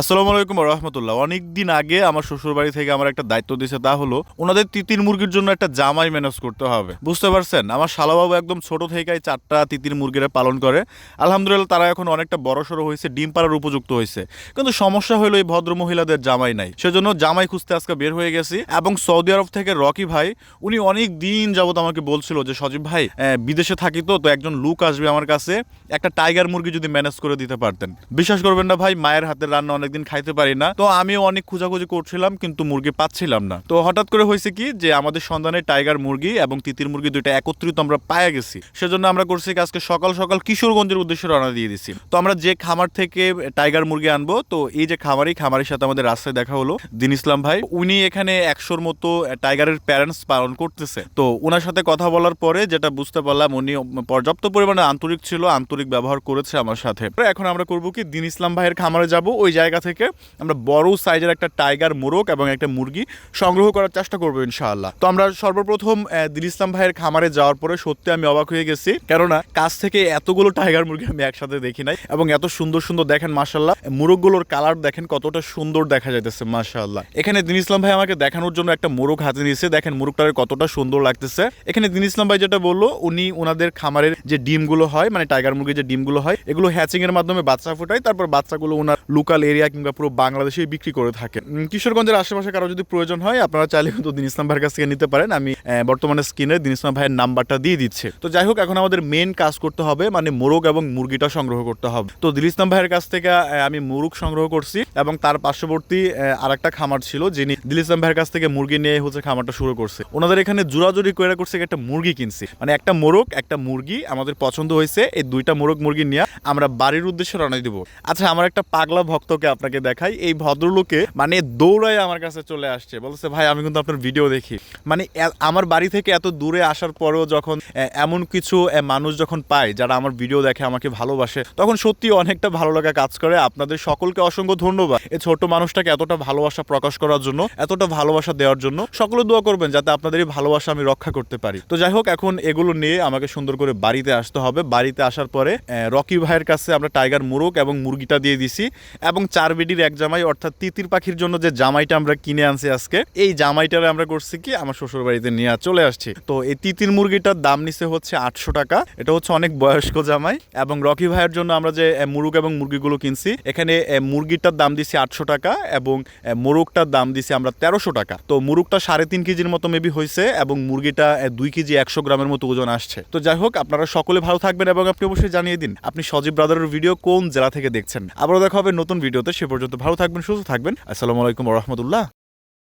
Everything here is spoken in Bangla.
আসসালামু আলাইকুম রহমতুল্লাহ অনেক দিন আগে আমার শ্বশুর বাড়ি থেকে আমার একটা দায়িত্ব দিয়েছে তা হলো, ওনাদের তিতির মুরগির জন্য একটা জামাই ম্যানেজ করতে হবে। বুঝতে পারছেন? আমার শালাবাবু একদম ছোট থেকেই চারটা তিতির মুরগিরা পালন করে। আলহামদুলিল্লাহ তারা এখন অনেকটা বড় সড়ো হয়েছে, ডিম পাড়ার উপযুক্ত হয়েছে। কিন্তু সমস্যা হলো এই ভদ্র মহিলাদের জামাই নাই। সেজন্য জামাই খুঁজতে আজকে বের হয়ে গেছি এবং সৌদি আরব থেকে রকি ভাই, উনি অনেক দিন যাবত আমাকে বলছিল যে, সজীব ভাই বিদেশে থাকি তো তো একজন লুক আসবে আমার কাছে। একটা টাইগার মুরগি যদি ম্যানেজ করে দিতে পারতেন। বিশ্বাস করবেন না ভাই, মায়ের হাতের রান্না অনেকদিন খাইতে পারি না। তো আমিও অনেক খোঁজাখুঁজি করছিলাম, কিন্তু মুরগি পাচ্ছিলাম না। তো হঠাৎ করে হয়েছে কি যে, আমাদের সন্ধানে টাইগার মুরগি এবং তিতির মুরগি দুইটা একত্রিত আমরা পায়ে গেছি। সেজন্য আমরা করছি আজকে সকাল সকাল কিশোরগঞ্জের উদ্দেশ্যে রওনা দিয়ে দিছি। তো আমরা যে খামার থেকে টাইগার মুরগি আনব, তো এই যে খামারি, খামারের সাথে আমাদের রাস্তায় দেখা হলো দিন ইসলাম ভাই। উনি এখানে একশোর মতো টাইগারের প্যারেন্টস পালন করতেছে। তো ওনার সাথে কথা বলার পরে যেটা বুঝতে পারলাম, উনি পর্যাপ্ত পরিমাণে আন্তরিক ছিল, আন্তরিক ব্যবহার করেছে আমার সাথে। এখন আমরা করব কি, দিন ইসলাম ভাইয়ের খামারে যাব। ওই জায়গা থেকে আমরা বড় সাইজের একটা টাইগার মোরগ এবং একটা মুরগি সংগ্রহ করার চেষ্টা করব ইনশাআল্লাহ। তো আমরা সর্বপ্রথম দিন ইসলাম ভাইয়ের খামারে যাওয়ার পরে সত্যি আমি অবাক হয়ে গেছি। কেননা কাছ থেকে এতগুলো টাইগার মুরগি আমি একসাথে দেখি নাই এবং এত সুন্দর সুন্দর দেখেন মাশাল্লাহ মুরগগুলোর কালার দেখেন, কতটা সুন্দর দেখা যাইতেছে মাশাল্লাহ এখানে দিন ইসলাম ভাই আমাকে দেখানোর জন্য একটা মোরগ হাতে নিয়েছে। দেখেন মোরগটার কতটা সুন্দর লাগতেছে। এখানে দিন ইসলাম ভাই যেটা বলল, উনি ওনাদের খামারের যে ডিমগুলো হয় মানে টাইগার মুরগির যে ডিমগুলো হয়, এগুলো হ্যাচিং এর মাধ্যমে বাচ্চা ফোটায়, তারপর বাচ্চাগুলো ওনার লোকাল এরিয়া কিংবা পুরো বাংলাদেশে বিক্রি করে থাকে কিশোরগঞ্জের আশেপাশে কারও যদি প্রয়োজন হয়, আপনারা চাইলে কিন্তু দিন ইসলাম ভাইয়ের কাছ থেকে নিতে পারেন। আমি বর্তমানে স্ক্রিনে দিন ইসলাম ভাইয়ের নাম্বারটা দিয়ে দিচ্ছে। তো যাই হোক, এখন আমাদের মেন কাজ করতে হবে মানে মোরগ এবং মুরগিটা সংগ্রহ করতে হবে। তো দিল ইসলাম ভাইয়ের কাছ থেকে আমি মুরগ সংগ্রহ করছি এবং তার পার্শ্ববর্তী আর একটা খামার ছিল যিনি দিল ইসলাম ভাইয়ের কাছ থেকে মুরগি নিয়ে হচ্ছে খামারটা শুরু করছে। ওনাদের এখানে জোরাজুরি করে করছে একটা মুরগি কিনছি। মানে একটা মোরগ, একটা মুরগি আমাদের পছন্দ হয়েছে, এই দুইটা মোরগ মুরগি নিয়ে আমরা বাড়ির উদ্দেশ্যে রওনা দিব। আচ্ছা আমার একটা পাগলা ভক্তকে আপনাকে দেখাই। এই ভদ্রলোকে মানে দৌড়ায় আমার কাছে চলে আসছে। বলছে ভাই, আমি কিন্তু আপনার ভিডিও দেখি। মানে আমার বাড়ি থেকে এত দূরে আসার পরেও যখন এমন কিছু মানুষ যখন পায়, যারা আমার ভিডিও দেখে আমাকে ভালোবাসে, তখন সত্যি অনেকটা ভালো লাগা কাজ করে। আপনাদের সকলকে অসংখ্য ধন্যবাদ এই ছোট মানুষটাকে এতটা ভালোবাসা প্রকাশ করার জন্য, এতটা ভালোবাসা দেওয়ার জন্য। সকলে দোয়া করবেন যাতে আপনাদের এই ভালোবাসা আমি রক্ষা করতে পারি। তো যাই হোক, এখন এগুলো নিয়ে আমাকে সুন্দর করে বাড়িতে আসতে হবে। বাড়িতে আসার পরে রকি ভাইয়ের কাছে আমরা টাইগার মুরগ এবং মুরগিটা দিয়ে দিছি এবং চার বেডির এক জামাই, অর্থাৎ তিতির পাখির জন্য যে জামাইটা আমরা কিনে আনছি আজকে, এই জামাইটারে আমরা করছি কি, আমার শ্বশুর বাড়িতে নিয়ে চলে আসছি। তো এই তিতির মুরগিটার দাম নিচে হচ্ছে আটশো টাকা। এটা হচ্ছে অনেক বয়স্ক জামাই এবং রকি ভাইয়ের জন্য আমরা যে মুরগ এবং মুরগিগুলো কিনছি, এখানে মুরগিটার দাম দিছি আটশো টাকা এবং মোরগটার দাম দিছি আমরা তেরোশো টাকা। তো মুরগটা সাড়ে তিন কেজির মতো মেবি হয়েছে এবং মুরগিটা দুই কেজি একশো গ্রামের মতো ওজন আসছে। তো যাই হোক, আপনারা সকলে ভালো থাকবেন এবং আপনি অবশ্যই জানিয়ে দিন, আপনি সজীব ব্রাদারের ভিডিও কোন জেলা থেকে দেখছেন। আবারও দেখা হবে নতুন ভিডিওতে সে পর্যন্ত ভালো থাকবেন সুস্থ থাকবেন। আসসালামু আলাইকুম রহমতুল্লাহ।